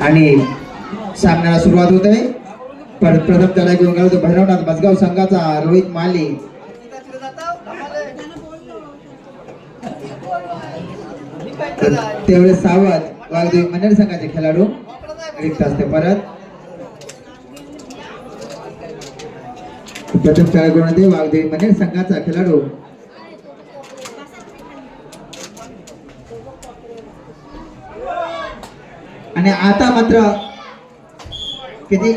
आणि सामन्याला सुरुवात होत आहे. पर प्रथम त्याला घेऊन गेलो भैरवनाथ मजगाव संघाचा रोहित माली. तेवढे सावध वाघदेवी मंडळ संघाचे खेळाडू. रिक्त असते परत. प्रथम त्याला घेऊन येते वाघदेवी मंडळ संघाचा खेळाडू. आणि आता मात्र किती?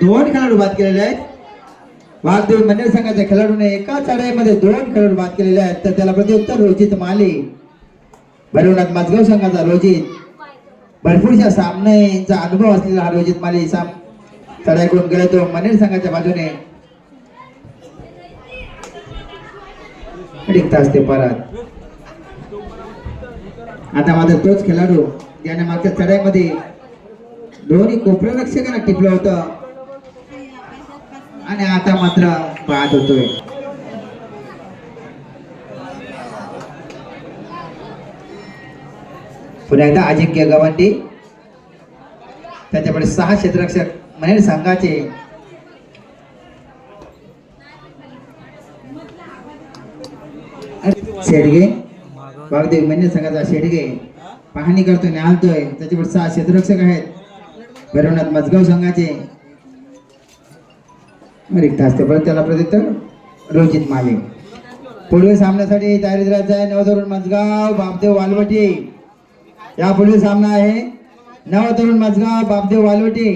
दोन खेळाडू बाद केलेले आहेत. वाघदेव मंदिर संघाच्या खेळाडूने एका चढाईमध्ये दोन खेळाडू बाद केलेले आहेत. तर त्याला प्रत्युत्तर रोजित माले भैरवनाथ माझगाव संघाचा रोजित भरपूरशा सामन्यांचा अनुभव असलेला हा रोजित माले साम चढाई करून गेला तो मंडळ संघाच्या बाजूने असते परत. आता माझा तोच खेळाडू याने मागच्या चढाईमध्ये दोन्ही कोपररक्षकांना टिपलं होतं. आणि आता मात्र बाद होतोय. पुन्हा एकदा अजिंक्य गवंडी त्याच्याकडे सहा क्षेत्ररक्षक मनेर संघाचे शेडगे वाघदेव म्हणजे संघाचा शेडगे. पाहणी करतोय निहालतोय त्याच्यावर सहा क्षेत्ररक्षक आहेत. भैरवनाथ मजगाव संघाचे. रिक्त असते परत त्याला प्रत्युत्तर रोजित माले. पुढील सामन्यासाठी तयारी करायचं आहे नवतरुण मजगाव बापदेव वालवटी. या पुढील सामना आहे नवतरुण मजगाव बापदेव वालवटी.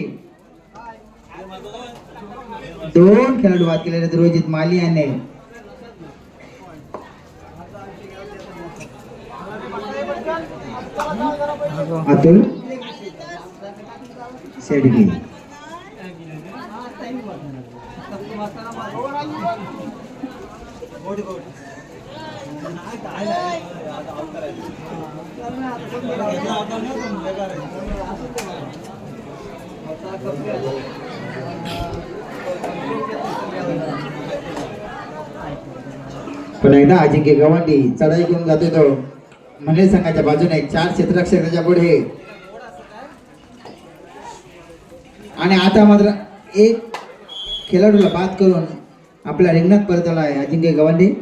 दोन खेळाडू बाद केलेले आहेत रोजित माली यांनी. अतुल शेडगे पण एकदा अजिंक्य गवंडी चढाई घेऊन जातोय तो मंडळी संघाच्या बाजूने चार क्षेत्ररक्षक त्याच्या पुढे. आणि आता मात्र एक खेळाडूला बाद करून आपल्या रिंगणात परत आला आहे अजिंक्य गवांडे.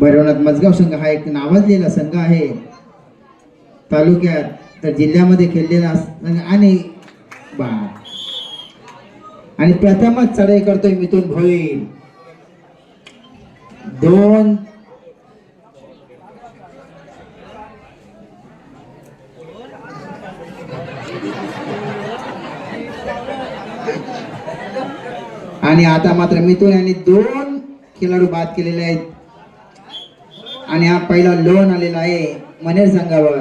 भैरवनाथ मजगाव संघ हा एक नावाजलेला संघ आहे. तालुक्यात तर जिल्ह्यामध्ये खेळलेला संघ आणि बा आणि प्रथमच चढाई करतोय मिथून भोईर. दोन. आणि आता मात्र मिथून यांनी दोन खेळाडू बाद केलेले आहेत. आणि हा पहिला लोन आलेला आहे मनेर संघावर.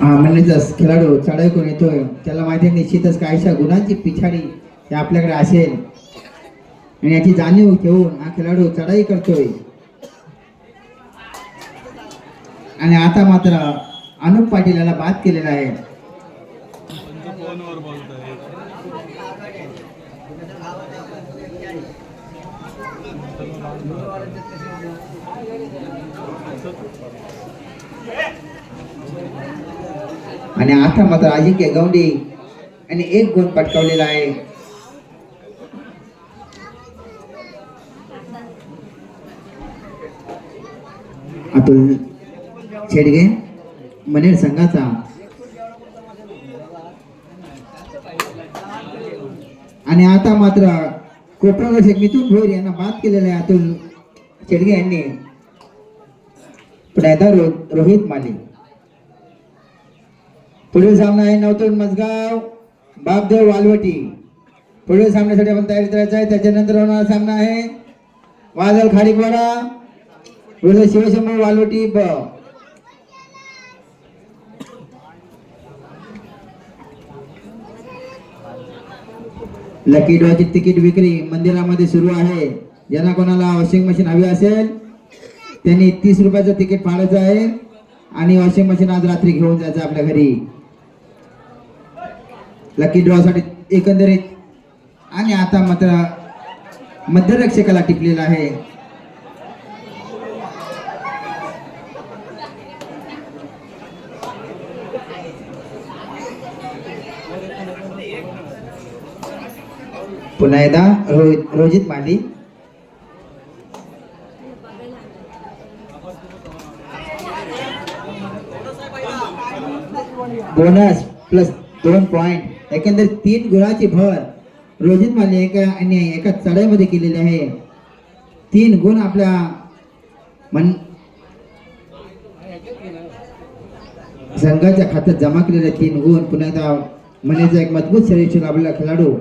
हा मनेरचा खेळाडू चढाई करून येतोय. त्याला माहिती निश्चितच काहीशा गुणांची पिछाडी हे आपल्याकडे असेल. आणि याची जाणीव ठेवून हा खेळाडू चढाई करतोय. आणि आता मात्र अनुप पाटील याला बाद केलेला आहे. आणि आता मात्र अजिंक्य गवंडी आणि एक गुण पटकावलेला आहे. अतुल छेडगे मनेर संघाचा. आणि आता मात्र कोपरारक्षक मिथून भोईर यांना बाद केलेला आहे अतुल छेडगे यांनी. पुन्हा रो- रोहित माली पुढील सामना आहे नवतून मजगाव बापदेव वालवटी. पुढील सामन्यासाठी आपण तयारी करायचं आहे. त्याच्यानंतर होणारा सामना आहे. वादल खाडीपाडा वेळ शिवशंभर वालवटी ब लकी डॉची तिकीट विक्री मंदिरामध्ये सुरू आहे. ज्यांना कोणाला वॉशिंग मशीन हवी असेल त्यांनी तीस रुपयाचं तिकीट फाडायचं आहे आणि वॉशिंग मशीन आज रात्री घेऊन जायचं आपल्या घरी. लकी ड्रॉसाठी एकंदरीत आणि आता मात्र मध्यरक्षकाला टिपलेला आहे. पुन्हा एकदा रोहित रोजित माली. बोनस प्लस दोन पॉइंट एकंदर तीन गुणाची भर रोजित माली एका आणि एका चढाईमध्ये केलेली आहे. तीन गुण आपल्या मन संघाच्या खात्यात जमा केलेले तीन गुण. पुन्हा एकदा मनेचा एक मजबूत शरीर आपला खेळाडू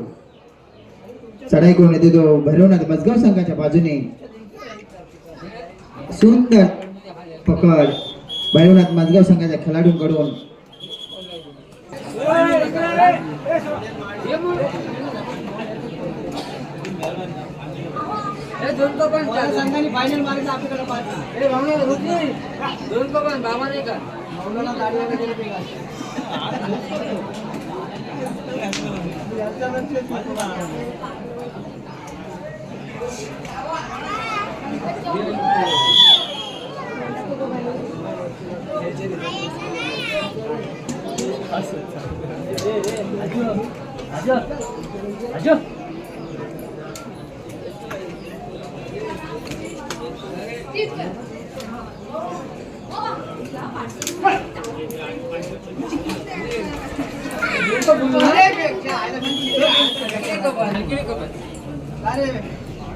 चढाई करून येते तो भरवण्यात मजगाव संघाच्या बाजूने. सुंदर पकड. भैरवनाथ मजगाव संघाच्या खेळाडूंकडून. अरे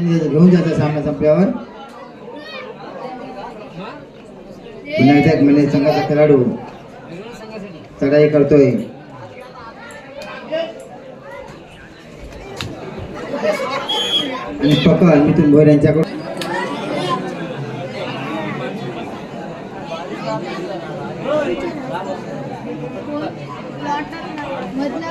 घेऊन जातो सामना संपल्यावर. पुन्हा एकदा म्हणजे संघाचा खेळाडू चढाई करतोय. आणि पकड मिथून भोर यांच्याकडून. मधला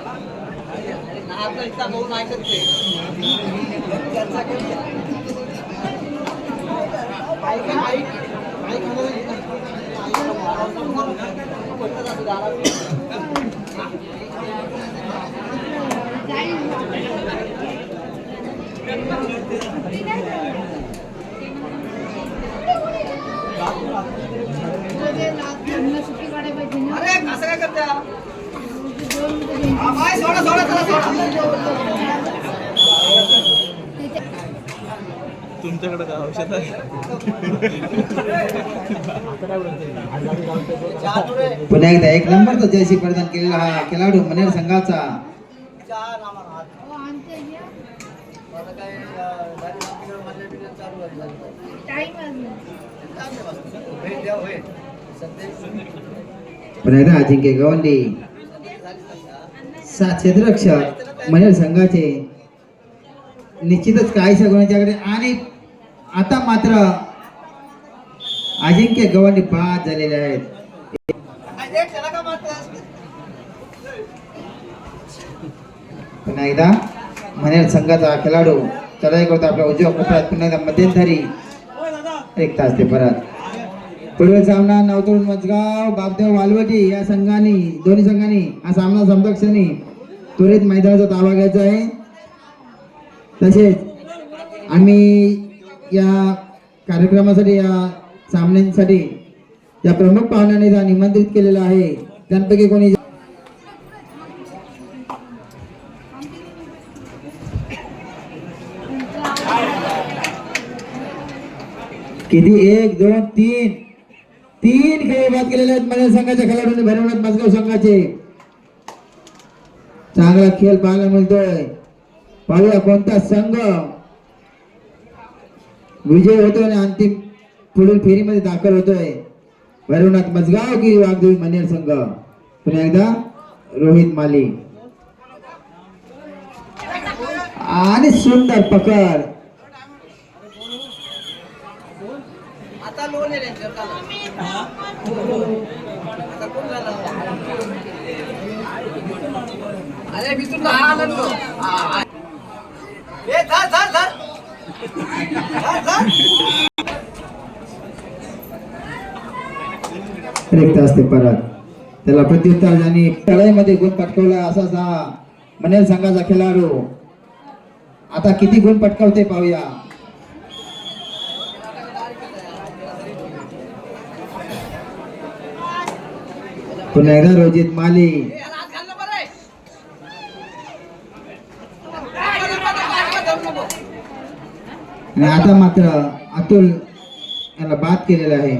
आपला इतका भाऊ नाही करते चर्चा केली ऐका ऐक. ऐक तुमच्याकडे काय औषध आहे? पुन्हा एकदा एक नंबर तो जयसी प्रदान केलेला हा खेळाडू मनेर संघाचा. पुन्हा अजिंक्य गवंडी. सात क्षेत्ररक्षक मनेर संघाचे. निश्चितच काही सगळ्यांच्याकडे आणि आता मात्र अजिंक्य गवंडी बाद झालेले आहेत? पुन्हा एकदा मनेर संघाचा खेळाडू. चढाई करतो आपल्या उजव्या कोपऱ्यात पुन्हा एकदा मध्यंतरी एक तास ते परत. पुढील सामना नवतोड मजगाव बापदेव वालवटी या संघाने दोन्ही संघांनी हा सामना संपता क्षणी त्वरित मैदानाचा ताबा घ्यायचा आहे. तसेच आम्ही या कार्यक्रमासाठी या सामन्यांसाठी या प्रमुख पाहुण्यांनी निमंत्रित केलेला आहे त्यांपैकी कोणी? किती? एक दोन तीन. तीन खेळ बाद केलेले आहेत माझ्या संघाच्या खेळाडूंनी भरवण्यात माझगाव संघाचे. चांगला खेळ पाहायला मिळतोय. पाहूया कोणता संघ? विजय होतोय आणि अंतिम पुढील फेरीमध्ये दाखल होतोय. भैरवनाथ मजगाव की वाघदेवी मनेर संघ. पुन्हा एकदा रोहित माली. आणि सुंदर पकड. अरे मी रिक्त असते परत. त्याला प्रत्युत्तर ज्यांनी तळाईमध्ये गुण पटकवला असाच हा म्हणेल संघाचा खेळाडू. आता किती गुण पटकावते पाहूया. पुन्हा एकदा रोजित माली आणि आता मात्र अतुल याला बाद केलेला आहे.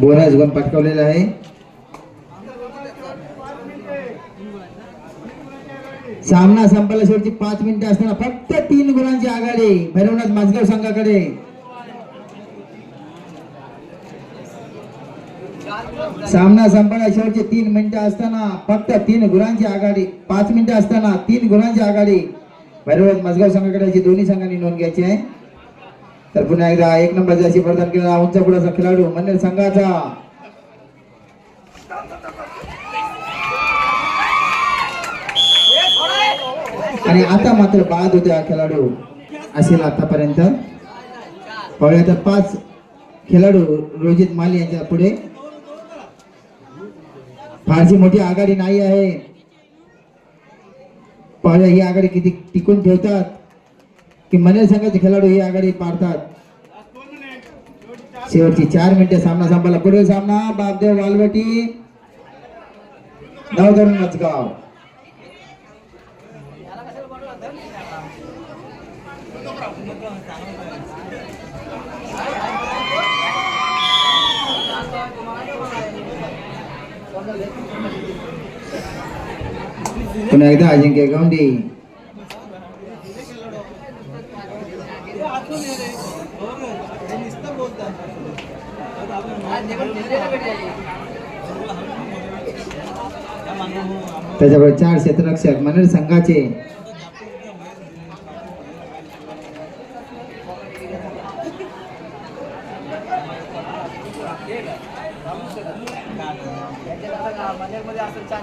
बोनस गुण पटकवलेला आहे. सामना संपायला शेवटची पाच मिनिटं असताना फक्त तीन गुणांची आघाडी भैरवनाथ माझगाव संघाकडे. सामना संपायला शेवटचे तीन मिनिटं असताना फक्त तीन गुणांची आघाडी पाच मिनिटं असताना तीन गुणांची आघाडी भैरवनाथ माझगाव संघाकडे. दोन्ही संघांनी नोंद घ्यायची आहे. तर पुन्हा एकदा एक नंबर जशी प्रदान उंच पुढाचा खेळाडू मंदिर संघाचा. आणि आता मात्र बाद होते हा खेळाडू असेल आतापर्यंत. पाहूया तर पाच खेळाडू रोजित माली यांच्या पुढे. फारशी मोठी आघाडी नाही आहे. पाहूया ही आघाडी किती टिकून ठेवतात. की मनेर संघाचे खेळाडू ही आघाडी पाडतात. शेवटची चार मिनिटे सामना संपला. पुढील सामना बापदेव वालवटी. नाव धरून पुन्हा एकदा अजिंक्य गौंडी त्याच्याबरोबर चार क्षेत्ररक्षक मनर संघाचे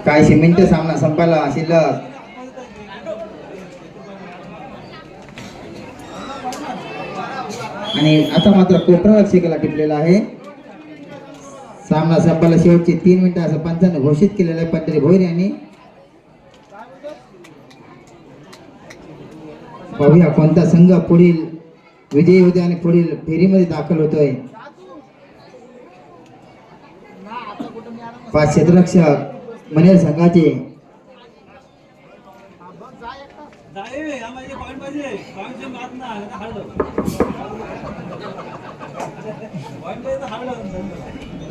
काहीशे मिनिटं सामना संपायला शिल्लक. आणि आता मात्र कोपरा रक्षकाला टिपलेला आहे. सामना संपायला शेवटचे तीन मिनिटं असं पंचानं घोषित केलेलं आहे पंतरी भोईर यांनी. पाहूया कोणता संघ पुढील विजयी होते आणि पुढील फेरीमध्ये दाखल होतोय. पाच क्षेत्ररक्षक मनेर संघाचे.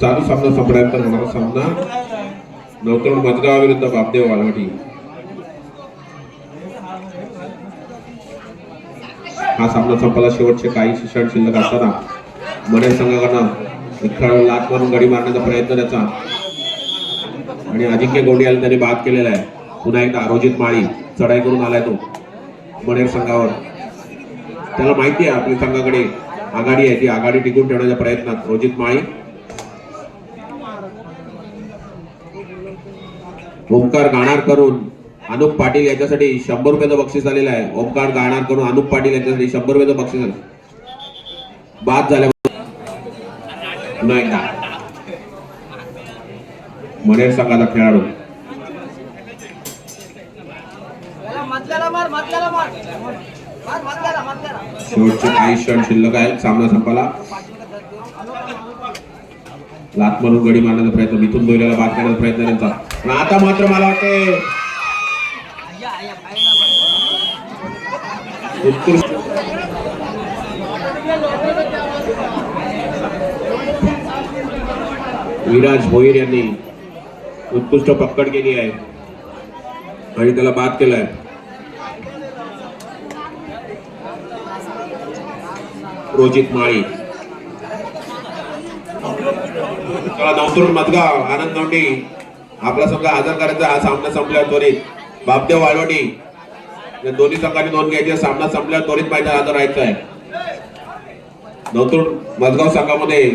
चालू सामना संपल्यानंतर होणारा सामना. नवतरुण मजगाव विरुद्ध बापदेव वालवटी. हा सामना संपला शेवटचे काही शिक्षण शिल्लक असताना. मनेर संघाकडनं एक खेळाडू लात मारून गडी मारण्याचा प्रयत्न त्याचा. आणि अजिंक्य गोंडियाला त्यांनी बाद केलेला आहे. पुन्हा एकदा अरोजित माळी चढाई करून आलाय तो मनेर संघावर. त्याला माहिती आहे आपल्या संघाकडे आघाडी आहे ती आघाडी टिकून ठेवण्याच्या प्रयत्नात रोजित माळी. ओंकार गाणार करून अनुप पाटील याच्यासाठी शंभर रुपयाचं बक्षीस आलेलं आहे. ओंकार गाणार करून अनुप पाटील याच्यासाठी शंभर रुपयाचं बक्षीस आलं. बाद झाल्याबरोबर पुन्हा एकदा. मनेर संघाचा खेळाडू. शेवटचे काही क्षण शिल्लक आहेत. सामना संपाला. लात मारून गडी मारण्याचा प्रयत्न. मिथून बोयल्याला बाद करण्याचा प्रयत्न त्यांचा. पण आता मात्र मला वाटते उत्कृष्ट विराज भोईर यांनी उत्कृष्ट पकड केली आहे आणि त्याला बाद केलाय। रोजित माळी। चला नवतरुण आनंद नोंडी आपला संघ हजर करायचा हा सामना संपल्यावर त्वरित. बापदेव वाळवणी या दोन्ही संघाने नोंद घ्यायची सामना संपल्यावर त्वरित पाहिजे हजर राहायचा आहे नवतरुण मदगाव संघामध्ये